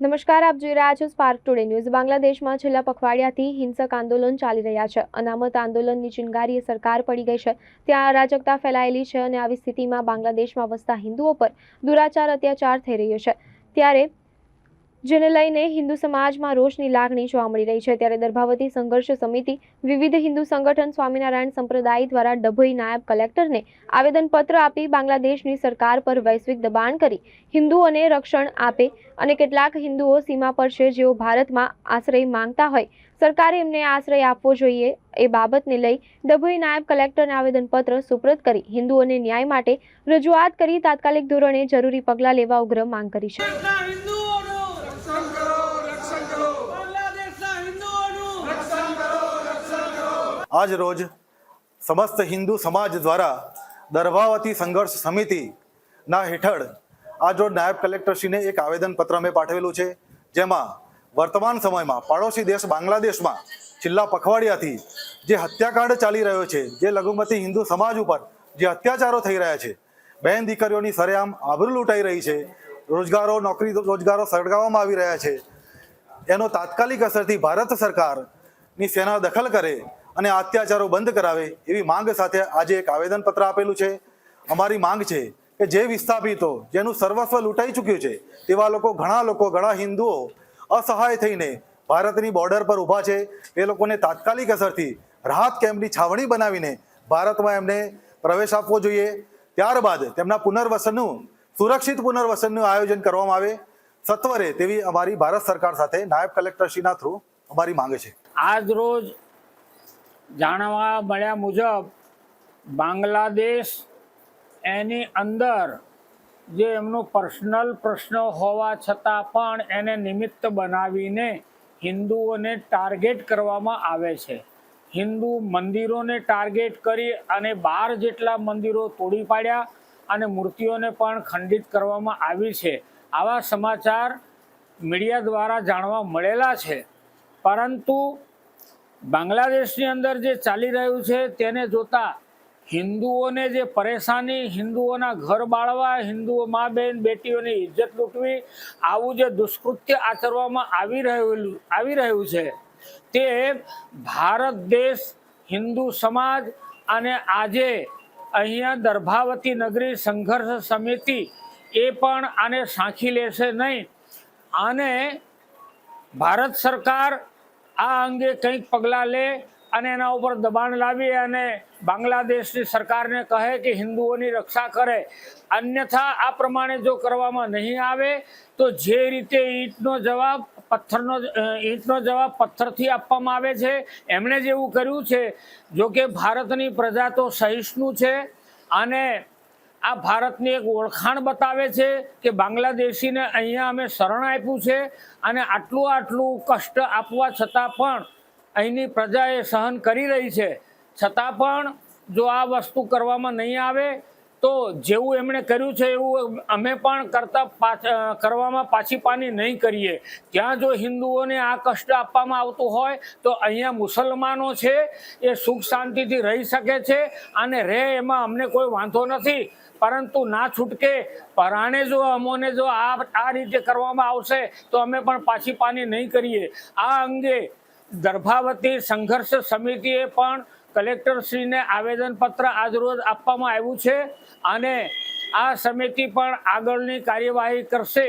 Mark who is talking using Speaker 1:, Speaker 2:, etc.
Speaker 1: નમસ્કાર, આપ જોઈ રહ્યા છો સ્પાર્ક ટુડે ન્યૂઝ બાંગ્લાદેશમાં છેલ્લા પખવાડિયાથી હિંસક આંદોલન ચાલી રહ્યા છે. અનામત આંદોલનની ચિનગારીએ સરકાર પડી ગઈ છે. ત્યાં અરાજકતા ફેલાયેલી છે અને આવી સ્થિતિમાં બાંગ્લાદેશમાં વસતા હિન્દુઓ પર દુરાચાર અત્યાચાર થઈ રહ્યો છે. ત્યારે જેને લઈને હિન્દુ સમાજમાં રોષની લાગણી જોવા મળી રહી છે. ત્યારે દર્ભાવતી સંઘર્ષ સમિતિ, વિવિધ હિન્દુ સંગઠન, સ્વામિનારાયણ સંપ્રદાય દ્વારા ડભોઈ નાયબ કલેક્ટરને આવેદનપત્ર આપી બાંગ્લાદેશની સરકાર પર વૈશ્વિક દબાણ કરી હિન્દુઓને રક્ષણ આપે અને કેટલાક હિન્દુઓ સીમા પર છે જેઓ ભારતમાં આશ્રય માંગતા હોય. સરકારે એમને આશ્રય આપવો જોઈએ એ બાબતને લઈ ડભોઈ નાયબ કલેક્ટરને આવેદનપત્ર સુપ્રત કરી હિન્દુઓને ન્યાય માટે રજૂઆત કરી તાત્કાલિક ધોરણે જરૂરી પગલાં લેવા ઉગ્ર માંગ કરી છે.
Speaker 2: આજ રોજ સમસ્ત હિન્દુ સમાજ દ્વારા દરભાવતી સંઘર્ષ સમિતિના હેઠળ આજ રોજ નાયબ કલેક્ટરશ્રીને એક આવેદનપત્ર મેં પાઠવેલું છે, જેમાં વર્તમાન સમયમાં પાડોશી દેશ બાંગ્લાદેશમાં છેલ્લા પખવાડિયાથી જે હત્યાકાંડ ચાલી રહ્યો છે, જે લઘુમતી હિન્દુ સમાજ ઉપર જે અત્યાચારો થઈ રહ્યા છે, બહેન દીકરીઓની સરેઆમ આબરૂ લૂંટાઈ રહી છે, રોજગારો, નોકરી રોજગારો સળગાવવામાં આવી રહ્યા છે. એનો તાત્કાલિક અસરથી ભારત સરકારની સેના દખલ કરે અને અત્યાચારો બંધ કરાવે એવી માંગ સાથે આજે એક આવેદનપત્ર આપેલું છે. અમારી માંગ છે કે જે વિસ્થાપિતો જેનું સર્વસ્વ લૂંટાઈ ચૂક્યું છે, તેવા લોકો ઘણા લોકો, ઘણા હિન્દુઓ અસહાય થઈને ભારતની બોર્ડર પર ઊભા છે. એ લોકોને તાત્કાલિક અસરથી રાહત કેમ્પની છાવણી બનાવીને ભારતમાં એમને પ્રવેશ આપવો જોઈએ. ત્યારબાદ તેમના પુનર્વસનનું, સુરક્ષિત પુનર્વસનનું આયોજન કરવામાં આવે. સત્વરે તેવી અમારી ભારત સરકાર સાથે નાયબ કલેક્ટરશ્રીના થ્રુ અમારી માંગ છે.
Speaker 3: આજ રોજ જાણવા મળ્યા મુજબ, બાંગ્લાદેશ એની અંદર જે એમનો પર્સનલ પ્રશ્ન હોવા છતાં પણ એને નિમિત્ત બનાવીને હિન્દુઓને ટાર્ગેટ કરવામાં આવે છે. હિન્દુ મંદિરોને ટાર્ગેટ કરી અને બાર જેટલા મંદિરો તોડી પાડ્યા અને મૂર્તિઓને પણ ખંડિત કરવામાં આવી છે. આવા સમાચાર મીડિયા દ્વારા જાણવા મળેલા છે. પરંતુ બાંગ્લાદેશની અંદર જે ચાલી રહ્યું છે, તેને જોતા હિન્દુઓને જે પરેશાની, હિન્દુઓના ઘર બાળવા, હિન્દુઓ મા બેન, બેટીઓની ઇજ્જત લૂંટવી, આવું જે દુષ્કૃત્ય આચરવામાં આવી રહેલું, આવી રહ્યું છે, તે ભારત દેશ, હિન્દુ સમાજ અને આજે અહીંયા દર્ભાવતી નગરી સંઘર્ષ સમિતિ એ પણ આને સાંખી લેશે નહીં. અને ભારત સરકાર આ અંગે કંઈક પગલાં લે અને એના ઉપર દબાણ લાવી અને બાંગ્લાદેશની સરકારને કહે કે હિન્દુઓની રક્ષા કરે. અન્યથા આ પ્રમાણે જો કરવામાં નહીં આવે, તો જે રીતે ઈંટનો જવાબ પથ્થરનો ઈંટનો જવાબ પથ્થરથી આપવામાં આવે છે, એમણે જેવું કર્યું છે. જો કે ભારતની પ્રજા તો સહિષ્ણુ છે અને આ ભારતની એક ઓળખાણ બતાવે છે કે બાંગ્લાદેશીને અહીંયા અમે શરણ આપ્યું છે અને આટલું આટલું કષ્ટ આપવા છતાં પણ અહીંની પ્રજા એ સહન કરી રહી છે. છતાં પણ જો આ વસ્તુ કરવામાં નહીં આવે તો જેવું એમણે કર્યું છે, એવું અમે પણ કરતા કરવામાં પાછી પાની નહીં કરીએ. ત્યાં જો હિન્દુઓને આ કષ્ટ આપવામાં આવતું હોય, તો અહીંયા મુસલમાનો છે, એ સુખ શાંતિથી રહી શકે છે અને રહે એમાં અમને કોઈ વાંધો નથી. પરંતુ ના છૂટકે પરાણે જો, અમોને જો આ આ રીતે કરવામાં આવશે, તો અમે પણ પાછી પાની નહીં કરીએ. આ અંગે દર્ભાવતી સંઘર્ષ સમિતિએ પણ કલેક્ટરશ્રીને આવેદનપત્ર આજરોજ આપવામાં આવ્યું છે અને આ સમિતિ પણ આગળની કાર્યવાહી કરશે.